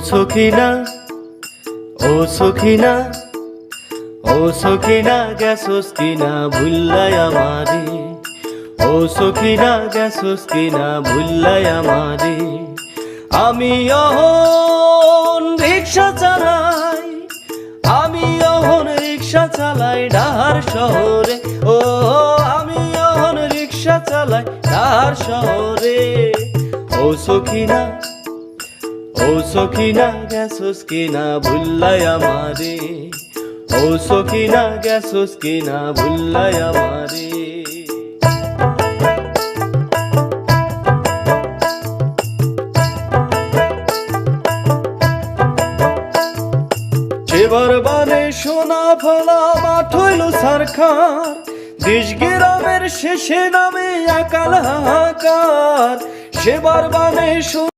সখিনা ও সখিনা ও সখিনা গেছস কিনা ভুল্লাই আমারে? ও সখিনা গেছস কিনা ভুল্লাই আমারে? আমি অহন রিক্সা চালাই, আমি অহন রিক্সা চালাই ডাহার শহরে। ও, আমি অহন রিক্সা চালাই ডাহার শহরে। ও সখিনা ও সখিনা গেছস কিনা ভুল্লাই আমারে। ও সখিনা গেছস কিনা ভুল্লাই আমারে। সেবার বানে সোনা ফলা মাঠ হইল সারখার। দেশ গ্রামের শেষে নামে একাল হাহাকার। সেবার বানে